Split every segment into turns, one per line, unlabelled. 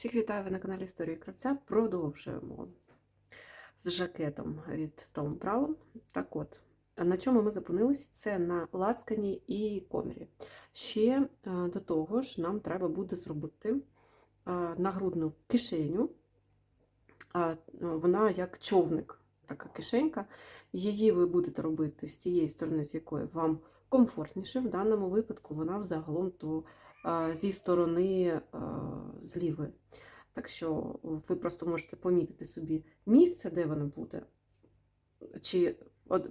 Всіх вітаю ви на каналі Історії Кравця. Продовжуємо з жакетом від Tom Brown. Так от, на чому ми зупинилися? Це на лацкані і комірі. Ще е, до того ж, нам треба буде зробити е, нагрудну кишеню. Вона як човник, така кишенька. Її ви будете робити з тієї сторони, з якої вам комфортніше. В даному випадку вона взагалом то зі сторони а, зліви. Так що ви просто можете помітити собі місце, де воно буде, чи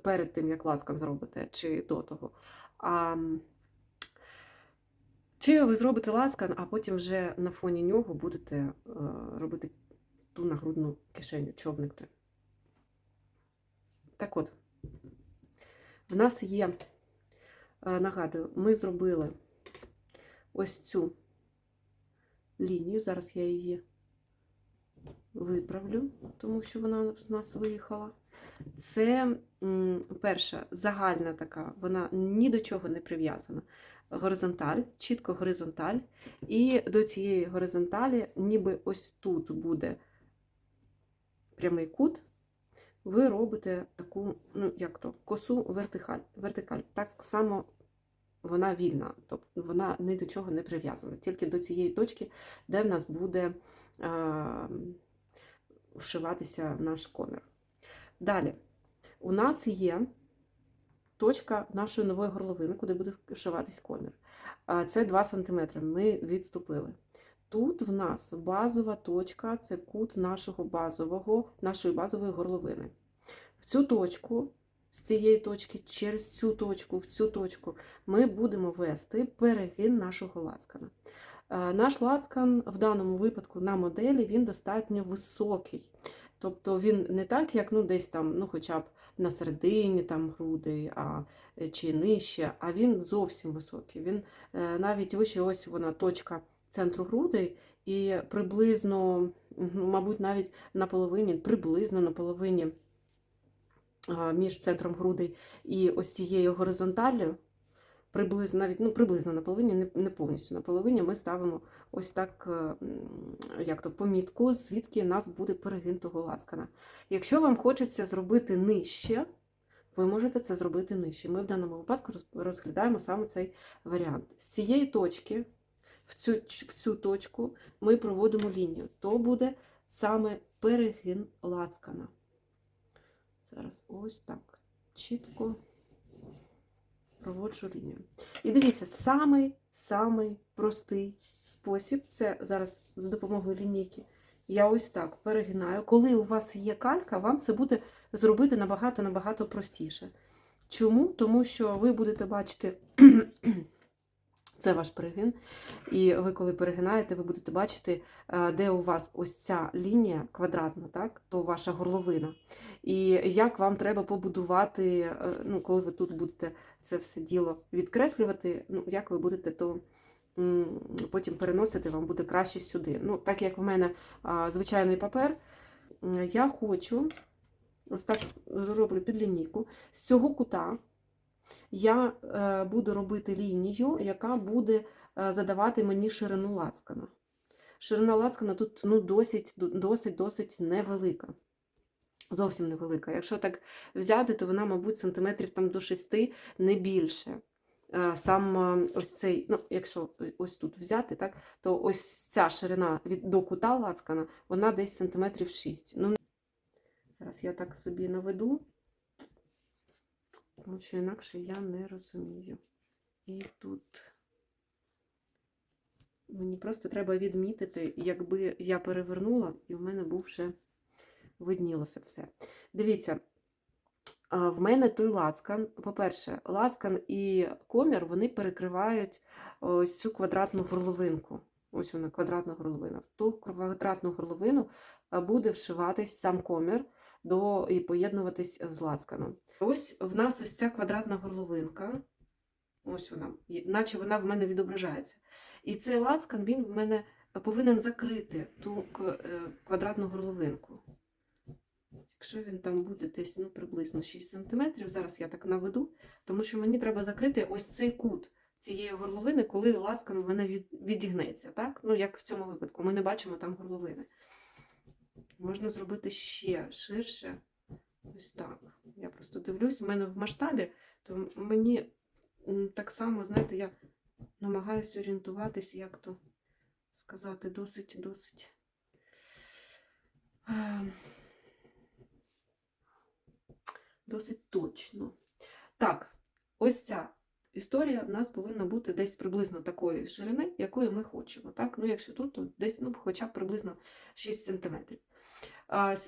перед тим, як лацкан зробите, чи до того. А, чи ви зробите лацкан, а потім вже на фоні нього будете е, робити ту нагрудну кишеню, човник. Так от, в нас є, е, нагадую, ми зробили ось цю лінію. Зараз я її виправлю, тому що вона з нас виїхала. Це перша загальна така, вона ні до чого не прив'язана. Горизонталь, чітко горизонталь. І до цієї горизонталі, ніби ось тут буде прямий кут, ви робите таку, ну як то, косу вертикаль. вертикаль. Так само вона вільна, тобто вона ні до чого не прив'язана, тільки до цієї точки, де в нас буде е, вшиватися наш комір. Далі, у нас є точка нашої нової горловини, куди буде вшиватись комір. Це 2 см. Ми відступили. Тут в нас базова точка, це кут нашого базового, нашої базової горловини. В цю точку, з цієї точки, через цю точку, в цю точку, ми будемо вести перегин нашого лацкана. Е, Наш лацкан в даному випадку на моделі він достатньо високий. Тобто він не так, як ну, десь там, ну, хоча б на середині там, груди а, е, чи нижче, а він зовсім високий. Він е, навіть вище ось вона точка центру грудей, і приблизно, мабуть, навіть на половині, приблизно на половині між центром грудей і ось цією горизонталлю, приблизно, навіть ну, приблизно на половині, не, повністю на половині, ми ставимо ось так, е, як то, помітку, звідки нас буде перегин того ласкана. Якщо вам хочеться зробити нижче, ви можете це зробити нижче. Ми в даному випадку розглядаємо саме цей варіант. З цієї точки в цю, в цю точку ми проводимо лінію. То буде саме перегин лацкана. Зараз ось так чітко проводжу лінію. І дивіться, самий самий простий спосіб це зараз за допомогою лінійки. Я ось так перегинаю. Коли у вас є калька, вам це буде зробити набагато-набагато простіше. Чому? Тому що ви будете бачити. Це ваш перегин. І ви, коли перегинаєте, ви будете бачити, е, де у вас ось ця лінія квадратна, так? то ваша горловина. І як вам треба побудувати, е, ну, коли ви тут будете це все діло відкреслювати, ну, як ви будете то потім переносити, вам буде краще сюди. Ну, Так як в мене звичайний папер, я хочу ось так зроблю під лінійку. З цього кута я е, буду робити лінію, яка буде е, задавати мені ширину лацкана. Ширина лацкана тут ну, досить, досить, досить невелика. Зовсім невелика. Якщо так взяти, то вона, мабуть, сантиметрів там до 6, не більше. Е, Сам ось цей, ну, якщо ось тут взяти, так, то ось ця ширина від до кута лацкана, вона десь сантиметрів 6. Ну, зараз я так собі наведу. Тому що інакше я не розумію. І тут мені просто треба відмітити, якби я перевернула, і в мене був вже виднілося все. Дивіться, в мене той лацкан. По-перше, лацкан і комір вони перекривають ось цю квадратну горловинку. Ось вона, квадратна горловина. В ту квадратну горловину буде вшиватись сам комір до, і поєднуватись з лацканом. Ось в нас ось ця квадратна горловинка. Ось вона, наче вона в мене відображається. І цей лацкан він в мене повинен закрити ту е, квадратну горловинку. Якщо він там буде десь ну, приблизно 6 см, зараз я так наведу, тому що мені треба закрити ось цей кут. цієї горловини, коли лацкан в мене відігнеться. Так? Ну, як в цьому випадку, ми не бачимо там горловини. Можна зробити ще ширше. Ось так. Я просто дивлюсь, в мене в масштабі, то мені так само, знаєте, я намагаюся орієнтуватись, як то сказати, досить, досить. ем, Досить точно. Так, ось ця історія в нас повинна бути десь приблизно такої ширини, якої ми хочемо. Так? Ну, якщо тут, то десь ну, хоча б приблизно 6 см.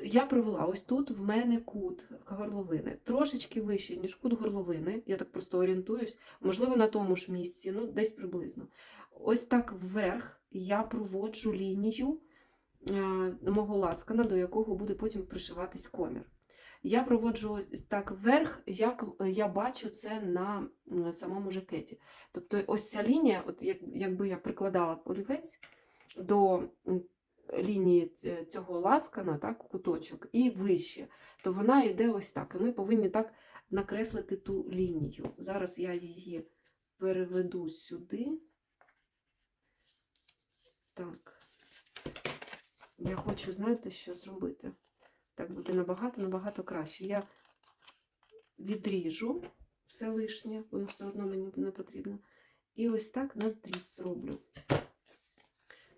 Я провела ось тут в мене кут горловини, трошечки вищий, ніж кут горловини. Я так просто орієнтуюсь, можливо, на тому ж місці, ну, десь приблизно. Ось так вверх я проводжу лінію е, мого лацкана, до якого буде потім пришиватись комір. Я проводжу так вверх, як я бачу це на самому жакеті. Тобто, ось ця лінія, от як, якби я прикладала олівець до лінії цього лацкана, так, куточок, і вище, то вона йде ось так. І ми повинні так накреслити ту лінію. Зараз я її переведу сюди. Так. Я хочу, знаєте, що зробити. Так буде набагато, набагато краще. Я відріжу все лишнє, воно все одно мені не потрібно. І ось так надріз зроблю.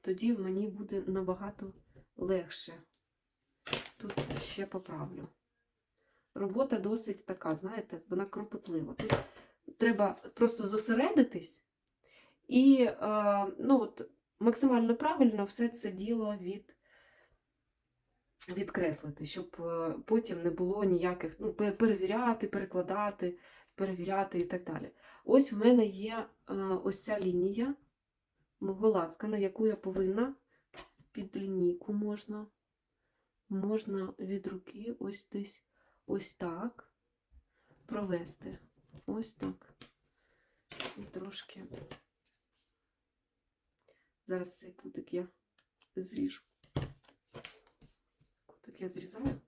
Тоді мені буде набагато легше. Тут ще поправлю. Робота досить така, знаєте, вона кропотлива. Тут треба просто зосередитись і е, ну, от, максимально правильно все це діло від відкреслити, щоб е, потім не було ніяких, ну, перевіряти, перекладати, перевіряти і так далі. Ось в мене є е, ось ця лінія мого лацкана, яку я повинна під лінійку можна, можна від руки ось десь ось так провести. Ось так. І трошки. Зараз цей кутик я зріжу. Кутик я зрізаю.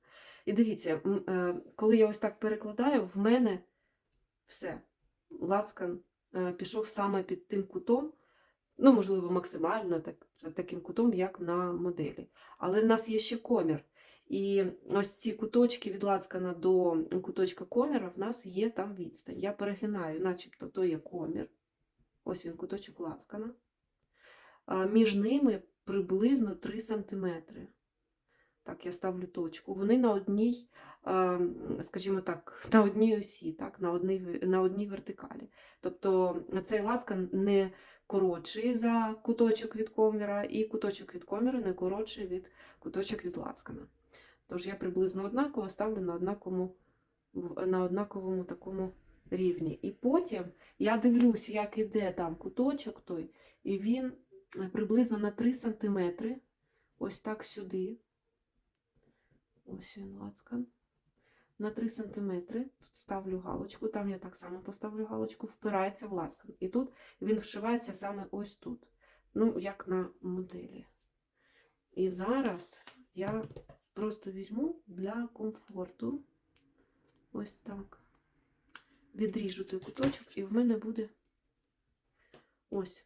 І дивіться, е, коли я ось так перекладаю, в мене все. Лацкан е, пішов саме під тим кутом, ну, можливо, максимально так, таким кутом, як на моделі. Але в нас є ще комір. І ось ці куточки від лацкана до куточка коміра в нас є там відстань. Я перегинаю, начебто то є комір. Ось він куточок лацкана. Між ними приблизно 3 см. Так, я ставлю точку. Вони на одній, скажімо так, на одній осі, так, на одній, на одній вертикалі. Тобто цей лацкан не коротший за куточок від коміра, і куточок від коміра не коротший від куточок від лацкана. Тож я приблизно однаково ставлю на однаковому, на однаковому такому рівні. І потім я дивлюсь, як іде там куточок той, і він е, приблизно на 3 см, ось так сюди. Ось він лацкан. На 3 см ставлю галочку, там я так само поставлю галочку, впирається в лацкан. І тут він вшивається саме ось тут. Ну, як на моделі. І зараз я просто візьму для комфорту. Ось так. Відріжу той куточок, і в мене буде ось.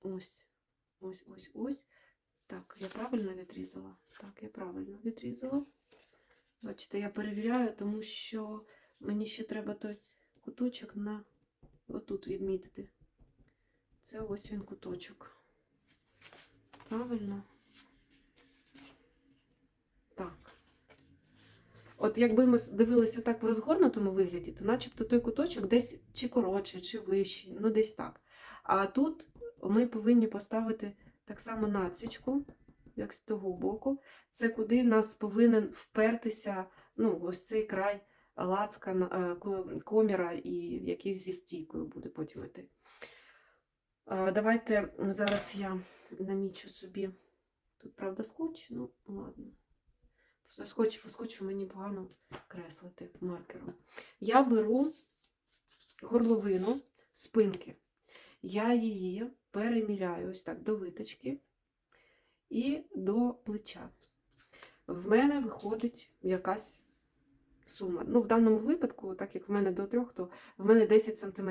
Ось. Ось, ось, ось. Так, я правильно відрізала? Так, я правильно відрізала. Бачите, я перевіряю, тому що мені ще треба той куточок на отут відмітити. Це ось він куточок. Правильно? Так. От якби ми дивилися отак в розгорнутому вигляді, то начебто той куточок десь чи коротший, чи вищий, ну десь так. А тут ми повинні поставити так само націчку, як з того боку. Це куди нас повинен впертися ну, ось цей край лацка е, ко- коміра, і який зі стійкою буде потім йти. Е, Давайте зараз я намічу собі. Тут, правда, скотч, ну ладно. Просто скотч, по мені погано креслити маркером. Я беру горловину спинки. Я її переміряю ось так до виточки і до плеча. В мене виходить якась сума. Ну, в даному випадку, так як в мене до трьох, то в мене 10 см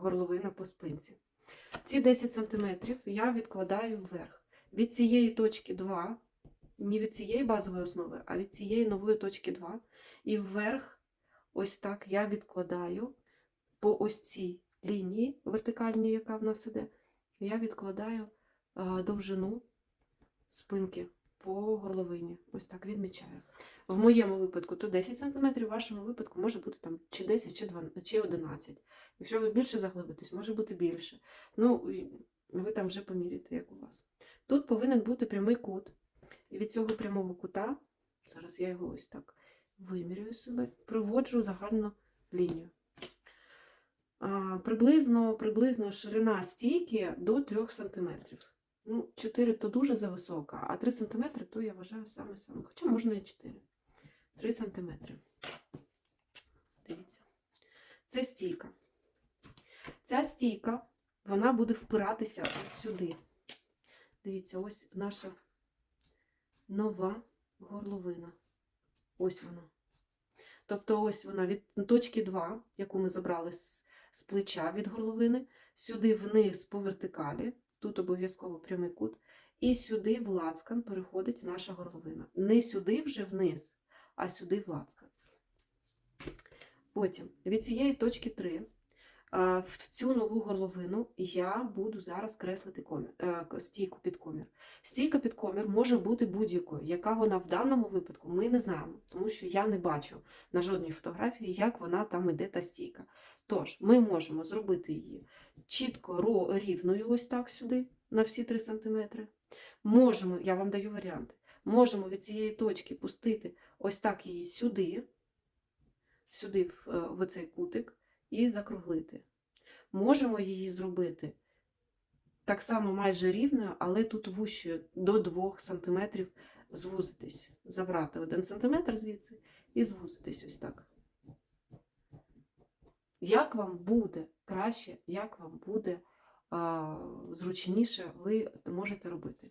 горловина по спинці. Ці 10 см я відкладаю вверх. Від цієї точки 2, не від цієї базової основи, а від цієї нової точки 2. І вверх, ось так, я відкладаю по ось цій лінії вертикальній, яка в нас іде, я відкладаю а, довжину спинки по горловині. Ось так відмічаю. В моєму випадку то 10 см, в вашому випадку може бути там чи 10, чи 12, чи 11. Якщо ви більше заглибитесь, може бути більше. Ну, ви там вже поміряєте, як у вас. Тут повинен бути прямий кут. І від цього прямого кута, зараз я його ось так вимірюю себе, проводжу загальну лінію. А, приблизно, приблизно ширина стійки до 3 см. Ну, 4 то дуже зависока, а 3 см то я вважаю саме саме. Хоча можна і 4. 3 см. Дивіться. Це стійка. Ця стійка, вона буде впиратися ось сюди. Дивіться, ось наша нова горловина. Ось вона. Тобто, ось вона від точки 2, яку ми забрали з, з плеча від горловини, сюди вниз по вертикалі, тут обов'язково прямий кут, і сюди в лацкан переходить наша горловина. Не сюди вже вниз, а сюди в лацкан. Потім від цієї точки 3 а, в цю нову горловину я буду зараз креслити комір, е, стійку під комір. Стійка під комір може бути будь-якою. Яка вона в даному випадку, ми не знаємо, тому що я не бачу на жодній фотографії, як вона там іде та стійка. Тож, ми можемо зробити її чітко рівною, ось так сюди, на всі 3 см. Можемо, я вам даю варіанти, можемо від цієї точки пустити ось так її сюди, сюди в, е, в цей кутик, і закруглити. Можемо її зробити так само майже рівною, але тут вущою до 2 см звузитись. Забрати 1 см звідси і звузитись ось так. Як вам буде краще, як вам буде а, зручніше, ви можете робити.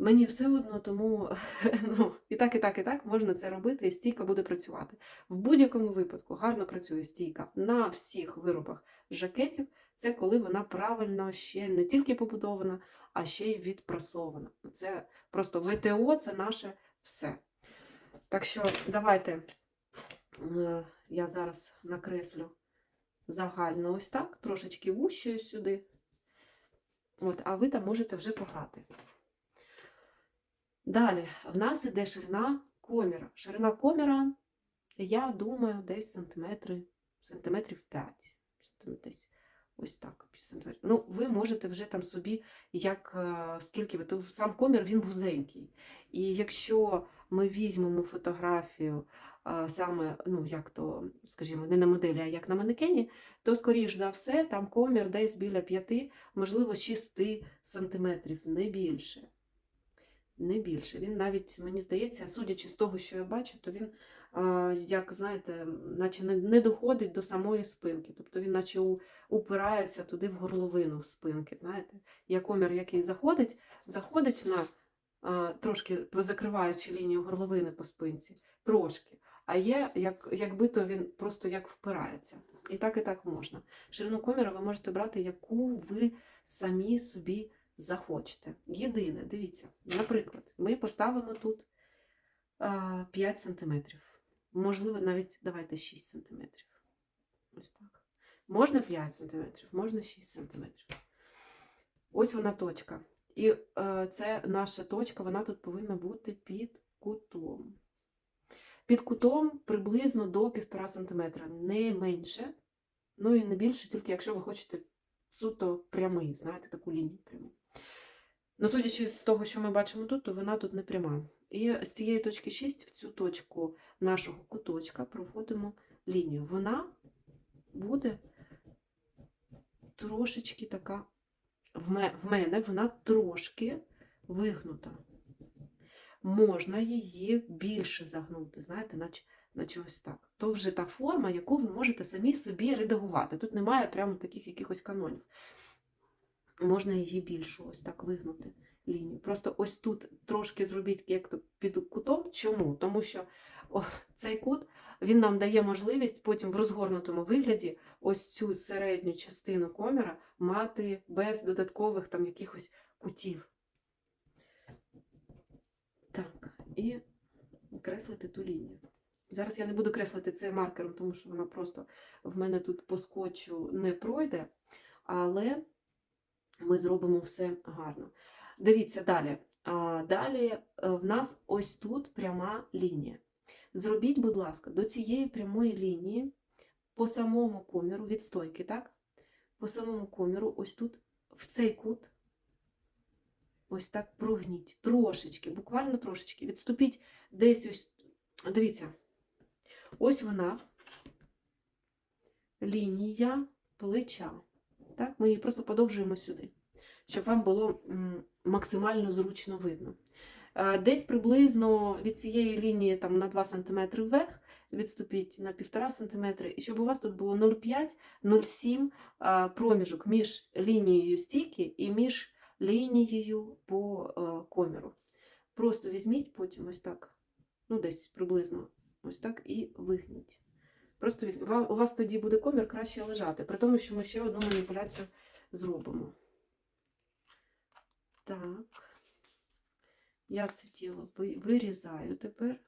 Мені все одно, тому ну, і так, і так, і так можна це робити, і стійка буде працювати. В будь-якому випадку гарно працює стійка на всіх виробах жакетів. Це коли вона правильно ще не тільки побудована, а ще й відпрасована. Це просто ВТО це наше все. Так що давайте е, я зараз накреслю загально ось так, трошечки вущою сюди. От, а ви там можете вже пограти. Далі, в нас іде ширина коміра. Ширина коміра, я думаю, десь сантиметри, сантиметрів 5. Десь ось так. Ну, ви можете вже там собі, як е, скільки ви, то сам комір він вузенький. І якщо ми візьмемо фотографію саме, ну як то, скажімо, не на моделі, а як на манекені, то, скоріш за все, там комір десь біля 5, можливо, 6 сантиметрів, не більше. Не більше. Він навіть, мені здається, судячи з того, що я бачу, то він, як знаєте, наче не, доходить до самої спинки. Тобто він наче упирається туди в горловину в спинки. знаєте. Є комір, який заходить, заходить на трошки закриваючи лінію горловини по спинці, трошки. А є, як, якби то він просто як впирається. І так, і так можна. Ширину коміра ви можете брати, яку ви самі собі захочете. Єдине, дивіться, наприклад, ми поставимо тут 5 см. Можливо, навіть давайте 6 см. Ось так. Можна 5 см, можна 6 см. Ось вона точка. І е, це наша точка, вона тут повинна бути під кутом. Під кутом приблизно до 1,5 см, не менше, ну і не більше, тільки якщо ви хочете суто прямий, знаєте, таку лінію пряму. Ну, судячи з того, що ми бачимо тут, то вона тут не пряма. І з цієї точки 6 в цю точку нашого куточка проводимо лінію. Вона буде трошечки така, в мене вона трошки вигнута. Можна її більше загнути, знаєте, наче, наче ось так. То вже та форма, яку ви можете самі собі редагувати. Тут немає прямо таких якихось канонів. Можна її більше ось так вигнути. лінію. Просто ось тут трошки зробіть як то під кутом. Чому? Тому що о, цей кут він нам дає можливість потім в розгорнутому вигляді ось цю середню частину коміра мати без додаткових там якихось кутів. Так, і креслити ту лінію. Зараз я не буду креслити це маркером, тому що вона просто в мене тут по скотчу не пройде, але ми зробимо все гарно. Дивіться далі. Далі е, в нас ось тут пряма лінія. Зробіть, будь ласка, до цієї прямої лінії по самому коміру від стойки, так? По самому коміру, ось тут, в цей кут, ось так прогніть. Трошечки, буквально трошечки. Відступіть десь ось. Дивіться, ось вона, лінія плеча. Так? Ми її просто подовжуємо сюди, щоб вам було максимально зручно видно. Е, Десь приблизно від цієї лінії там, на 2 см вверх відступіть на 1,5 см, і щоб у вас тут було 0,5-0,7 е, проміжок між лінією стійки і між лінією по е, коміру. Просто візьміть потім ось так, ну десь приблизно ось так і вигніть. Просто від- у вас тоді буде комір краще лежати, при тому, що ми ще одну маніпуляцію зробимо. Так. Я це тіло вирізаю тепер.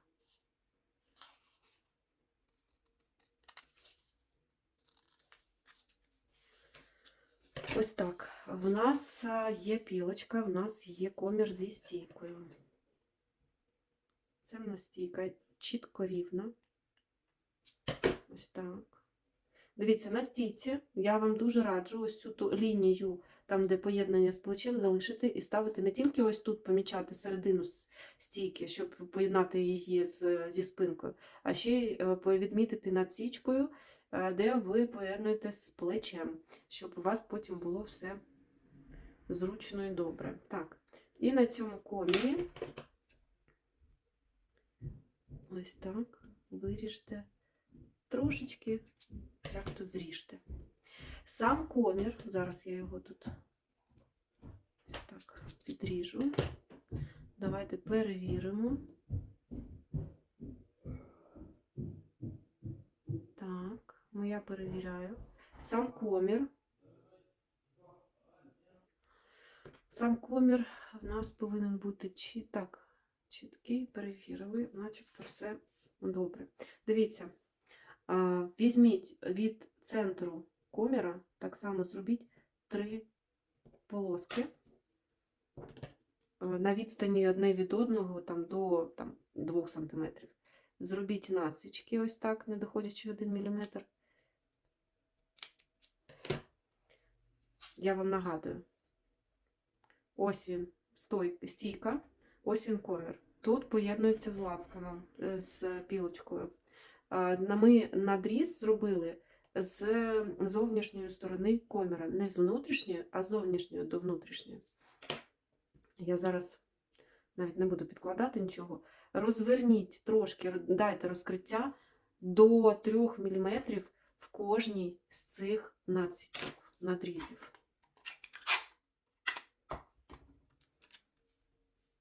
Ось так. В нас е, є пілочка, в нас є комір зі стійкою. Це в нас стійка чітко рівна. Ось так. Дивіться, на стійці я вам дуже раджу ось цю ту лінію, там, де поєднання з плечем, залишити і ставити не тільки ось тут помічати середину стійки, щоб поєднати її з, зі спинкою, а ще й е, відмітити над січкою, е, де ви поєднуєте з плечем, щоб у вас потім було все зручно і добре. Так, і на цьому комірі ось так виріжте трошечки, як то зріжте. Сам комір, зараз я його тут так підріжу. Давайте перевіримо. Так, ну я перевіряю. Сам комір. Сам комір в нас повинен бути чи чіткий, перевірили, начебто все добре. Дивіться, візьміть від центру коміра, так само зробіть три полоски на відстані одне від одного там, до там, 2 см. Зробіть насічки ось так, не доходячи 1 мм. Я вам нагадую. Ось він, стійка, ось він комір. Тут поєднується з лацканом, е, з пілочкою. Ми надріз зробили з зовнішньої сторони коміра. Не з внутрішньої, а з зовнішньої до внутрішньої. Я зараз навіть не буду підкладати нічого. Розверніть трошки, дайте розкриття до 3 мм в кожній з цих надсічок, надрізів.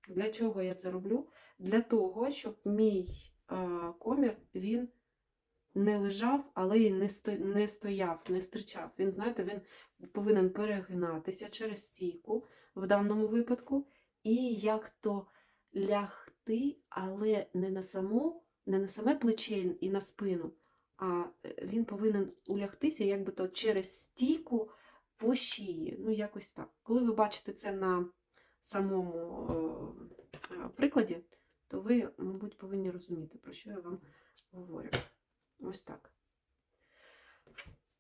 Для чого я це роблю? Для того, щоб мій комір він не лежав, але й не, не стояв, не стирчав. Він, знаєте, він повинен перегинатися через стійку в даному випадку, і як то лягти, але не на саму, не на саме плече і на спину, а е, він повинен улягтися якби то через стійку по шиї. Ну, якось так. Коли ви бачите це на самому е, е, прикладі, то ви, мабуть, повинні розуміти, про що я вам говорю. Ось так.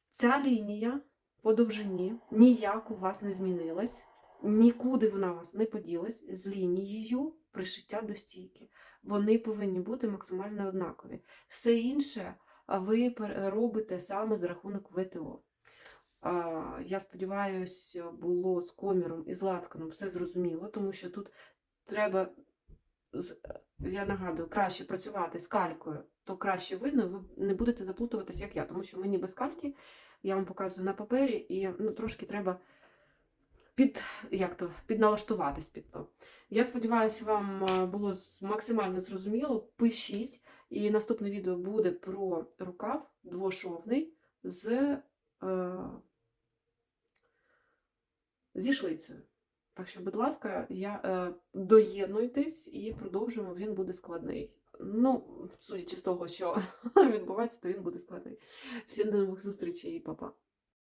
Ця лінія по довжині ніяк у вас не змінилась, нікуди вона у вас не поділась з лінією пришиття до стійки. Вони повинні бути максимально однакові. Все інше ви робите саме за рахунок ВТО. Я сподіваюся, було з коміром і з лацканом все зрозуміло, тому що тут треба, з- я нагадую, краще працювати з калькою, то краще видно, ви не будете заплутуватись, як я, тому що мені без кальки, я вам показую на папері, і ну, трошки треба під, як то, підналаштуватись під то. Я сподіваюся, вам е, було максимально зрозуміло. Пишіть, і наступне відео буде про рукав двошовний з, е, зі шлицею. Так що, будь ласка, я, е, доєднуйтесь і продовжуємо. Він буде складний. Ну, судячи з того, що відбувається, то він буде складний. Всім до нових зустрічей і па-па.